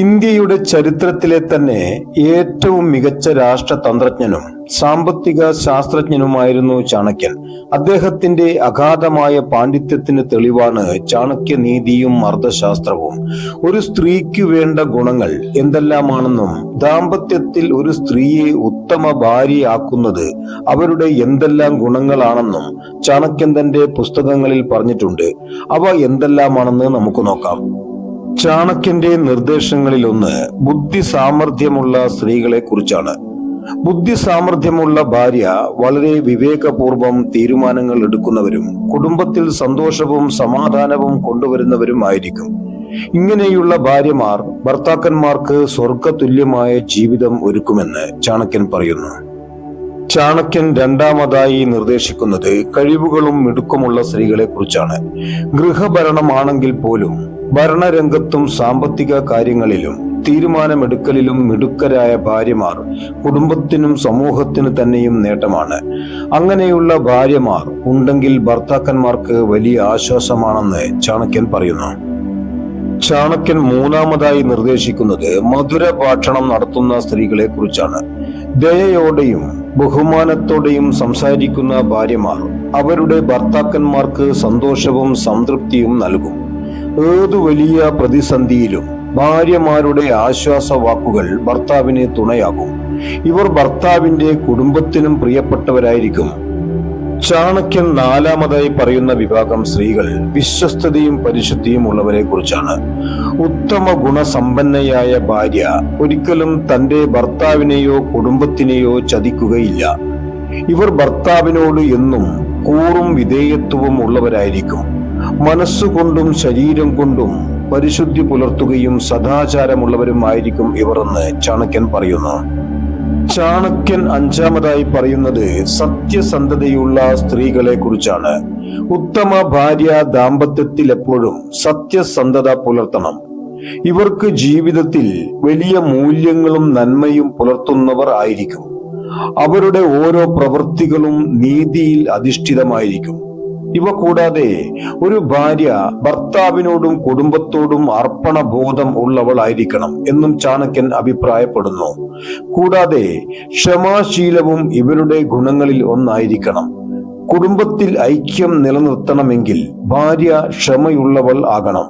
ഇന്ത്യയുടെ ചരിത്രത്തിലെ തന്നെ ഏറ്റവും മികച്ച രാഷ്ട്രതന്ത്രജ്ഞനും സാമ്പത്തിക ശാസ്ത്രജ്ഞനുമായിരുന്നു ചാണക്യൻ. അദ്ദേഹത്തിന്റെ അഗാധമായ പാണ്ഡിത്യത്തിന് തെളിവാണ് ചാണക്യനീതിയും മർദ്ദശാസ്ത്രവും ഒരു സ്ത്രീക്ക് വേണ്ട ഗുണങ്ങൾ എന്തെല്ലാമാണെന്നും ദാമ്പത്യത്തിൽ ഒരു സ്ത്രീയെ ഉത്തമ ഭാര്യയാക്കുന്നത് അവരുടെ എന്തെല്ലാം ഗുണങ്ങളാണെന്നും ചാണക്യൻ തന്റെ പുസ്തകങ്ങളിൽ പറഞ്ഞിട്ടുണ്ട്. അവ എന്തെല്ലാമാണെന്ന് നമുക്ക് നോക്കാം. ചാണക്യന്റെ നിർദ്ദേശങ്ങളിൽ ഒന്ന് ബുദ്ധി സാമർഥ്യമുള്ള സ്ത്രീകളെ കുറിച്ചാണ് ബുദ്ധി സാമർഥ്യമുള്ള ഭാര്യ വളരെ വിവേകപൂർവം തീരുമാനങ്ങൾ എടുക്കുന്നവരും കുടുംബത്തിൽ സന്തോഷവും സമാധാനവും കൊണ്ടുവരുന്നവരുമായിരിക്കും. ഇങ്ങനെയുള്ള ഭാര്യമാർ ഭർത്താക്കന്മാർക്ക് സ്വർഗതുല്യമായ ജീവിതം ഒരുക്കുമെന്ന് ചാണക്യൻ പറയുന്നു. ചാണക്യൻ രണ്ടാമതായി നിർദ്ദേശിക്കുന്നത് കഴിവുകളും മിടുക്കുമുള്ള സ്ത്രീകളെ കുറിച്ചാണ് ഗൃഹഭരണമാണെങ്കിൽ പോലും ഭരണരംഗത്തും സാമ്പത്തിക കാര്യങ്ങളിലും തീരുമാനമെടുക്കലിലും മിടുക്കരായ ഭാര്യമാർ കുടുംബത്തിനും സമൂഹത്തിനു തന്നെയും നേട്ടമാണ്. അങ്ങനെയുള്ള ഭാര്യമാർ ഉണ്ടെങ്കിൽ ഭർത്താക്കന്മാർക്ക് വലിയ ആശ്വാസമാണെന്ന് ചാണക്യൻ പറയുന്നു. ചാണക്യൻ മൂന്നാമതായി നിർദ്ദേശിക്കുന്നത് മധുര ഭാഷണം നടത്തുന്ന സ്ത്രീകളെ കുറിച്ചാണ് ദയയോടെയും ബഹുമാനത്തോടെയും സംസാരിക്കുന്ന ഭാര്യമാർ അവരുടെ ഭർത്താക്കന്മാർക്ക് സന്തോഷവും സംതൃപ്തിയും നൽകും. ഏതു വലിയ പ്രതിസന്ധിയിലും ഭാര്യമാരുടെ ആശ്വാസ വാക്കുകൾ ഭർത്താവിന് തുണയാകും. ഇവർ ഭർത്താവിന്റെ കുടുംബത്തിനും പ്രിയപ്പെട്ടവരായിരിക്കും. ചാണക്യൻ നാലാമതായി പറയുന്ന വിഭാഗം സ്ത്രീകൾ വിശ്വസ്തതയും പരിശുദ്ധിയും ഉള്ളവരെ കുറിച്ചാണ് ഉത്തമ ഗുണസമ്പന്നയായ ഭാര്യ ഒരിക്കലും തന്റെ ഭർത്താവിനെയോ കുടുംബത്തിനെയോ ചതിക്കുകയില്ല. ഇവർ ഭർത്താവിനോട് എന്നും കൂറും വിധേയത്വവും ഉള്ളവരായിരിക്കും. മനസ്സുകൊണ്ടും ശരീരം കൊണ്ടും പരിശുദ്ധി പുലർത്തുകയും സദാചാരമുള്ളവരുമായിരിക്കും ഇവർ എന്ന് ചാണക്യൻ പറയുന്നു. ചാണക്യൻ അഞ്ചാമതായി പറയുന്നത് സത്യസന്ധതയുള്ള സ്ത്രീകളെ കുറിച്ചാണ് ഉത്തമ ഭാര്യ ദാമ്പത്യത്തിൽ എപ്പോഴും സത്യസന്ധത പുലർത്തണം. ഇവർക്ക് ജീവിതത്തിൽ വലിയ മൂല്യങ്ങളും നന്മയും പുലർത്തുന്നവർ ആയിരിക്കും. അവരുടെ ഓരോ പ്രവൃത്തികളും നീതിയിൽ അധിഷ്ഠിതമായിരിക്കും. ഇവ കൂടാതെ ഒരു ഭാര്യ ഭർത്താവിനോടും കുടുംബത്തോടും അർപ്പണബോധം ഉള്ളവളായിരിക്കണം എന്നും ചാണക്യൻ അഭിപ്രായപ്പെടുന്നു. കൂടാതെ ക്ഷമാശീലവും ഇവരുടെ ഗുണങ്ങളിൽ ഒന്നായിരിക്കണം. കുടുംബത്തിൽ ഐക്യം നിലനിർത്തണമെങ്കിൽ ഭാര്യ ക്ഷമയുള്ളവൾ ആകണം.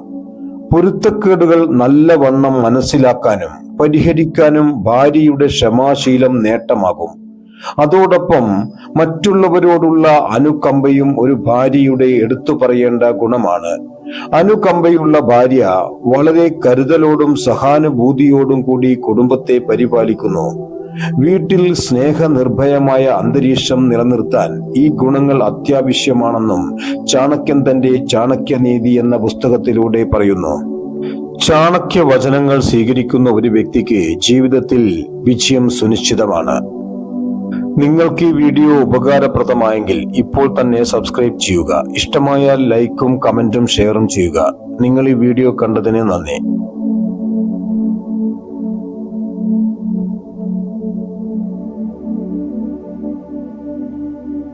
പൊരുത്തക്കേടുകൾ നല്ലവണ്ണം മനസ്സിലാക്കാനും പരിഹരിക്കാനും ഭാര്യയുടെ ക്ഷമാശീലം നേട്ടമാകും. അതോടൊപ്പം മറ്റുള്ളവരോടുള്ള അനുകമ്പയും ഒരു ഭാര്യയുടെ എടുത്തു പറയേണ്ട ഗുണമാണ്. അനുകമ്പയുള്ള ഭാര്യ വളരെ കരുതലോടും സഹാനുഭൂതിയോടും കൂടി കുടുംബത്തെ പരിപാലിക്കുന്നു. വീട്ടിൽ സ്നേഹനിർഭയമായ അന്തരീക്ഷം നിലനിർത്താൻ ഈ ഗുണങ്ങൾ അത്യാവശ്യമാണെന്നും ചാണക്യൻ തന്റെ ചാണക്യനീതി എന്ന പുസ്തകത്തിലൂടെ പറയുന്നു. ചാണക്യ വചനങ്ങൾ സ്വീകരിക്കുന്ന ഒരു വ്യക്തിക്ക് ജീവിതത്തിൽ വിജയം സുനിശ്ചിതമാണ്. നിങ്ങൾക്ക് ഈ വീഡിയോ ഉപകാരപ്രദമായെങ്കിൽ ഇപ്പോൾ തന്നെ സബ്സ്ക്രൈബ് ചെയ്യുക. ഇഷ്ടമായാൽ ലൈക്കും കമന്റും ഷെയറും ചെയ്യുക. നിങ്ങൾ ഈ വീഡിയോ കണ്ടതിന് നന്ദി.